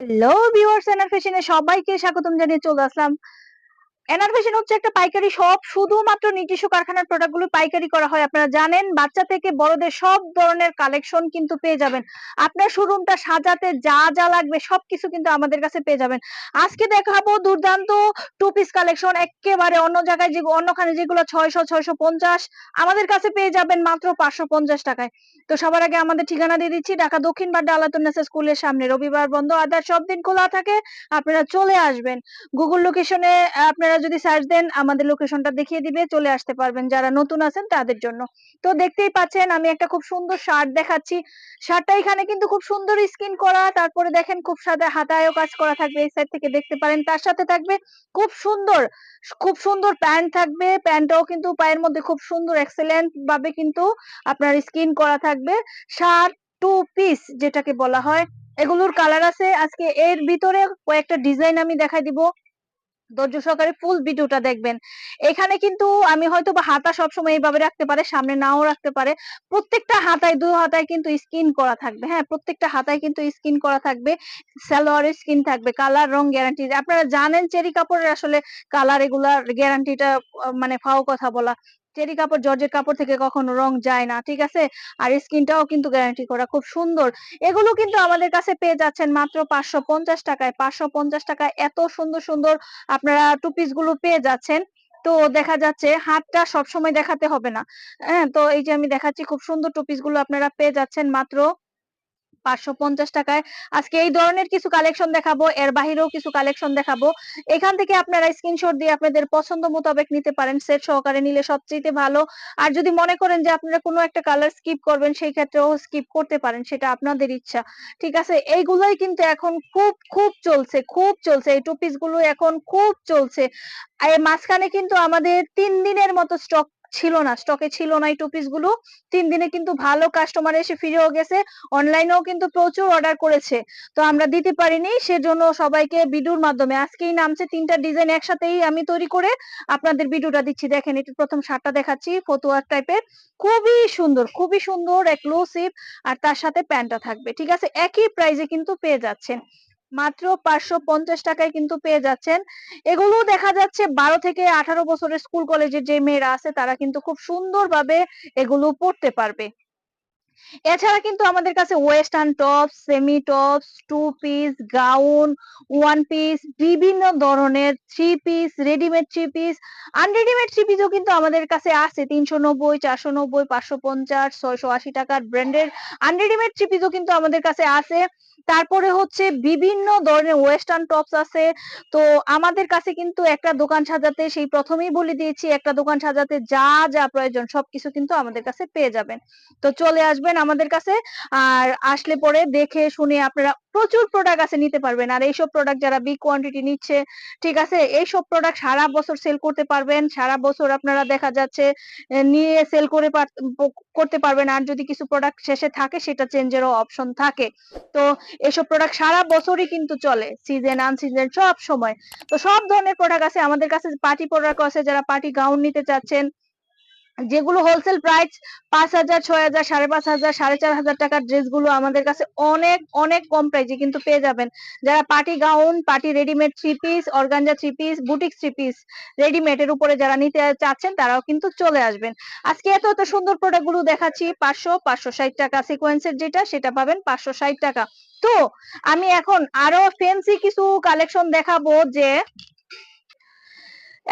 Hello viewers এনার ফ্যাশনে সবাইকে স্বাগতম জানিয়ে চলে আসলাম এনার ফ্যাশন হচ্ছে একটা পাইকারি শপ শুধুমাত্র নিজস্ব কারখানার প্রোডাক্টগুলো পাইকারি করা হয়, আপনারা জানেন। বাচ্চা থেকে বড়দের সব ধরনের কালেকশন কিন্তু পেয়ে যাবেন। আপনার শোরুমটা সাজাতে যা যা লাগবে সবকিছু কিন্তু আমাদের কাছে পেয়ে যাবেন। আজকে দেখাবো দুর্দান্ত টু পিস কালেকশন একেবারে অন্য জায়গায় যে, অন্যখানে যেগুলো ছয়শো ছয়শো পঞ্চাশ, আমাদের কাছে পেয়ে যাবেন মাত্র পাঁচশো পঞ্চাশ টাকায়। তো সবার আগে আমাদের ঠিকানা দিয়ে দিচ্ছি, ঢাকা দক্ষিণ বাড্ডা আলাতুন্নেসা স্কুলের সামনে। রবিবার বন্ধ, আদার সব দিন খোলা থাকে, আপনারা চলে আসবেন। গুগল লোকেশনে আপনারা যদি সার্চ দেন, আমাদের লোকেশনটা দেখিয়ে দিবে, চলে আসতে পারবেন যারা নতুন আছেন তাদের জন্য। তো দেখতেই পাচ্ছেন, আমি একটা খুব সুন্দর শার্ট দেখাচ্ছি। শার্টটা এখানে কিন্তু খুব সুন্দর স্কিন করা, তারপরে দেখেন খুব সাদা হাতায়ও কাজ করা থাকবে, এই সাইড থেকে দেখতে পারেন, তার সাথে থাকবে খুব সুন্দর খুব সুন্দর প্যান্ট থাকবে, প্যান্টটাও কিন্তু পায়ের মধ্যে খুব সুন্দর এক্সেলেন্ট ভাবে কিন্তু আপনার স্কিন করা থাকবে। শার্ট টু পিস যেটাকে বলা হয়, এগুলোর কালার আছে, আজকে এর ভিতরে কয়েকটা ডিজাইন আমি দেখাই দিব। ধৈর্য সহকারে ফুল ভিডিওটা দেখবেন। এখানে কিন্তু আমি হয়তো বা হাতা সবসময় এইভাবে রাখতে পারে, সামনে নাও রাখতে পারে। প্রত্যেকটা হাতায়, দু হাতায় কিন্তু স্কিন করা থাকবে। হ্যাঁ প্রত্যেকটা হাতায় কিন্তু স্কিন করা থাকবে। সালোয়ারের স্কিন থাকবে কালার রং গ্যারান্টি আপনারা জানেন চেরি কাপড়ের আসলে কালার এগুলার গ্যারান্টিটা মানে ফাও কথা বলা। চেরি কাপড়, জর্জের কাপড় থেকে কখনো রং যায় না, ঠিক আছে? আর স্কিনটাও কিন্তু গ্যারান্টি করা খুব সুন্দর। এগুলো কিন্তু আমাদের কাছে পেয়ে যাচ্ছেন মাত্র পাঁচশো পঞ্চাশ টাকায়। পাঁচশো পঞ্চাশ টাকায় এত সুন্দর সুন্দর আপনারা টু পিসগুলো পেয়ে যাচ্ছেন। তো দেখা যাচ্ছে হাতটা সবসময় দেখাতে হবে না। হ্যাঁ তো এই যে আমি দেখাচ্ছি, খুব সুন্দর টু পিসগুলো আপনারা পেয়ে যাচ্ছেন মাত্র পাঁচশো পঞ্চাশ টাকায়। আজকে এই ধরনের কিছু কালেকশন দেখাবো, এর বাহিরেও কিছু কালেকশন দেখাবো। এখান থেকে আপনারা স্ক্রিনশট দিয়ে আপনাদের পছন্দ মোতাবেক নিতে পারেন সেট সহকারে নিলে সবচেয়ে ভালো। আর যদি মনে করেন যে আপনারা কোনো একটা কালার স্কিপ করবেন, সেই ক্ষেত্রেও স্কিপ করতে পারেন, সেটা আপনাদের ইচ্ছা। ঠিক আছে? এইগুলোই কিন্তু এখন খুব খুব চলছে খুব চলছে। এই টু পিসগুলো এখন খুব চলছে। মাঝখানে কিন্তু আমাদের তিন দিনের মতো স্টক ছিল না স্টকে ছিল না এই টু পিসগুলো। তিন দিনে কিন্তু ভালো কাস্টমার এসে ফিরেও গেছে অনলাইনেও কিন্তু প্রচুর অর্ডার করেছে। তো আমরা দিতে পারিনি, সেজন্য সবাইকে ভিডিওর মাধ্যমে। আজকেই নামছে তিনটা ডিজাইন একসাথেই আমি তৈরি করে আপনাদের ভিডিওটা দিচ্ছি। দেখেন এটা প্রথম শার্টটা দেখাচ্ছি, ফতুয়ার টাইপের খুবই সুন্দর খুবই সুন্দর এক্সক্লুসিভ আর তার সাথে প্যান্টটা থাকবে। ঠিক আছে, একই প্রাইজে কিন্তু পেয়ে যাচ্ছেন। মাত্র পাঁচশো পঞ্চাশ টাকায় কিন্তু পেয়ে যাচ্ছেন। এগুলো দেখা যাচ্ছে বারো থেকে আঠারো বছরের স্কুল কলেজের যে মেয়েরা আছে, তারা কিন্তু খুব সুন্দর ভাবে এগুলো পড়তে পারবে। এছাড়া কিন্তু আমাদের কাছে western tops, semi tops, two piece, gown, one piece, বিভিন্ন ধরনের three piece, readymade three piece, unreadymade three পিসও কিন্তু আমাদের কাছে আছে। তিনশো নব্বই, চারশো নব্বই, পাঁচশো পঞ্চাশ, ছয়শো আশি টাকার ব্র্যান্ডের আনরেডিমেড থ্রি পিসও কিন্তু আমাদের কাছে আছে। তারপরে হচ্ছে বিভিন্ন ধরনের ওয়েস্টার্ন টপস আছে। তো আমাদের কাছে কিন্তু একটা দোকান সাজাতে, সেই প্রথমেই বলে দিয়েছি, একটা দোকান সাজাতে যা যা প্রয়োজন সবকিছু কিন্তু আমাদের কাছে পেয়ে যাবেন। তো চলে আসবেন আমাদের কাছে। আর আসলে পরে দেখে শুনে আপনারা প্রচুর প্রোডাক্ট আছে নিতে পারবেন। আর এইসব প্রোডাক্ট যারা বিগ কোয়ান্টিটি নিচ্ছে, ঠিক আছে? এইসব প্রোডাক্ট সারা বছর সেল করতে পারবেন। সারা বছর আপনারা দেখা যাচ্ছে নিয়ে সেল করে করতে পারবেন। আর যদি কিছু প্রোডাক্ট শেষে থাকে, সেটা চেঞ্জেরও অপশন থাকে। তো এসব প্রোডাক্ট সারা বছরই কিন্তু চলে সিজন আনসিজন সব সময়। তো সব ধরনের প্রোডাক্ট আছে আমাদের কাছে। পার্টি প্রোডাক্ট আছে, যারা পার্টি গাউন নিতে চাচ্ছেন যেগুলো হোলসেল প্রাইস পাঁচ হাজার, ছয় হাজার, সাড়ে পাঁচ হাজার, সাড়ে চার হাজার টাকার ড্রেসগুলো আমাদের কাছে অনেক অনেক কম প্রাইসে কিন্তু পেয়ে যাবেন। যারা party gown party readymade three piece organza three piece boutique three piece readymade এর উপরে যারা নিতে চাচ্ছেন, তারাও কিন্তু চলে আসবেন। আজকে এত এত সুন্দর প্রোডাক্টগুলো দেখাচ্ছি, পাঁচশো পাঁচশো ষাট টাকা সিকোয়েন্সের যেটা, সেটা পাবেন পাঁচশো ষাট টাকা। তো, আমি এখন আরও ফেন্সি কিছু কালেকশন দেখাবো যে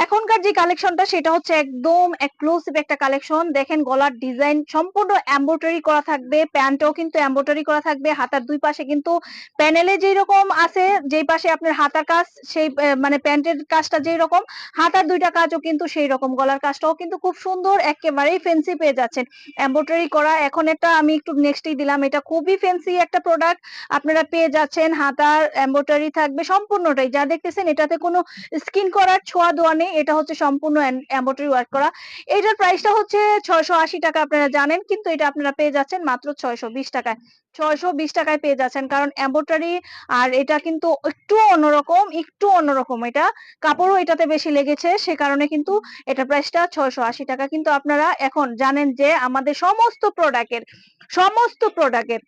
এখনকার যে কালেকশনটা সেটা হচ্ছে একদম এক্সক্লুসিভ একটা কালেকশন দেখেন, গলার ডিজাইন সম্পূর্ণ এমব্রয়ডারি করা থাকবে, প্যান্টও কিন্তু এমব্রয়ডারি করা থাকবে, হাতার দুই পাশে কিন্তু প্যানেলে যেই রকম আছে, যেই পাশে আপনার হাতার কাজ, সেই মানে প্যান্টের কাজটা যেই রকম হাতার দুইটা কাজও কিন্তু সেই রকম গলার কাজটাও কিন্তু খুব সুন্দর, একেবারেই ফেন্সি পেয়ে যাচ্ছেন। এমব্রয়ডারি করা, এখন এটা আমি একটু নেক্সটই দিলাম, এটা খুবই ফেন্সি একটা প্রোডাক্ট আপনারা পেয়ে যাচ্ছেন, হাতার এমব্রয়ডারি থাকবে সম্পূর্ণটাই। যা দেখতেছেন, এটাতে কোনো স্কিন করার ছোঁয়া দোয়া নেই। এটা হচ্ছে সম্পূর্ণ এম্বোটারি ওয়ার্ক করা। এটার প্রাইসটা হচ্ছে ছয়শো আশি টাকা আপনারা জানেন, কিন্তু এটা আপনারা পেয়ে যাচ্ছেন মাত্র ছয়শো বিশ টাকায়। ছয়শো বিশ টাকায় পেয়ে যাচ্ছেন, কারণ এম্বোটারি আর এটা কিন্তু একটু অন্যরকম একটু অন্যরকম এটা। কাপড়ও এটাতে বেশি লেগেছে, সে কারণে কিন্তু এটা প্রাইসটা ছয়শো আশি টাকা। কিন্তু আপনারা এখন জানেন যে আমাদের সমস্ত প্রোডাক্টের সমস্ত প্রোডাক্টের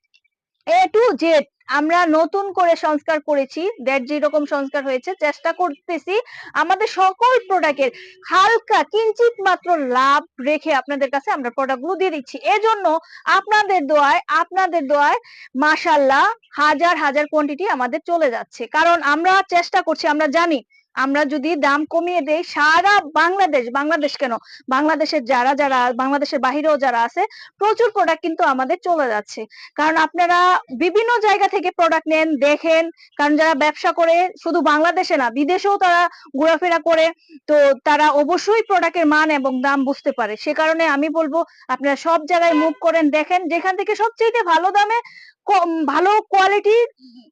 এ টু জেড আমরা নতুন করে সংস্কার করেছি দ্যাট যেরকম সংস্কার হয়েছে, চেষ্টা করতেছি আমাদের সকল প্রোডাক্টের হালকা কিঞ্চিত মাত্র লাভ রেখে আপনাদের কাছে আমরা প্রোডাক্টগুলো দিয়ে দিচ্ছি। এজন্য আপনাদের দোয়ায় আপনাদের দোয়ায় মাশাল্লাহ হাজার হাজার কোয়ান্টিটি আমাদের চলে যাচ্ছে। কারণ আমরা চেষ্টা করছি, আমরা জানি আমরা যদি দাম কমিয়ে দেই সারা বাংলাদেশ বাংলাদেশ কেন? বাংলাদেশের যারা যারা, বাংলাদেশের বাহিরেও যারা আছে, প্রচুর প্রোডাক্ট কিন্তু আমাদের চলে যাচ্ছে। কারণ আপনারা বিভিন্ন জায়গা থেকে প্রোডাক্ট নেন, দেখেন, কারণ যারা ব্যবসা করে শুধু বাংলাদেশে না, বিদেশেও তারা ঘোরাফেরা করে, তো তারা অবশ্যই প্রোডাক্টের মান এবং দাম বুঝতে পারে। সে কারণে আমি বলব, আপনারা সব জায়গায় মুভ করেন, দেখেন, যেখান থেকে সবচেয়ে ভালো দামে কম, ভালো কোয়ালিটি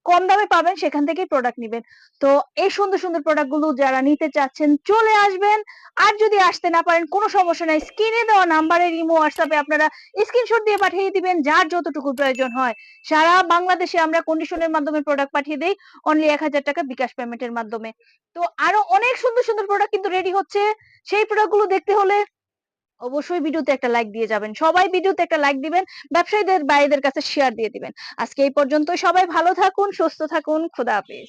কম দামে পাবেন, সেখান থেকেই প্রোডাক্ট নিবেন। তো এই সুন্দর সুন্দর প্রোডাক্টগুলো যারা নিতে চাচ্ছেন, চলে আসবেন। আর যদি আসতে না পারেন, কোনো সমস্যা নাই স্ক্রিনে দেওয়া নাম্বারে ইমো হোয়াটসঅ্যাপে আপনারা স্ক্রিনশট দিয়ে পাঠিয়ে দিবেন, যার যতটুকু প্রয়োজন হয়। সারা বাংলাদেশে আমরা কন্ডিশনের মাধ্যমে প্রোডাক্ট পাঠিয়ে দেই অনলি এক হাজার টাকা বিকাশ পেমেন্টের মাধ্যমে। তো আরও অনেক সুন্দর সুন্দর প্রোডাক্ট কিন্তু রেডি হচ্ছে। সেই প্রোডাক্টগুলো দেখতে হলে অবশ্যই ভিডিওতে একটা লাইক দিয়ে যাবেন। সবাই ভিডিওতে একটা লাইক দিবেন, ব্যবসায়ীদের বাইরেদের কাছে শেয়ার দিয়ে দিবেন। আজকে এই পর্যন্ত সবাই ভালো থাকুন, সুস্থ থাকুন। খোদা হাফেজ।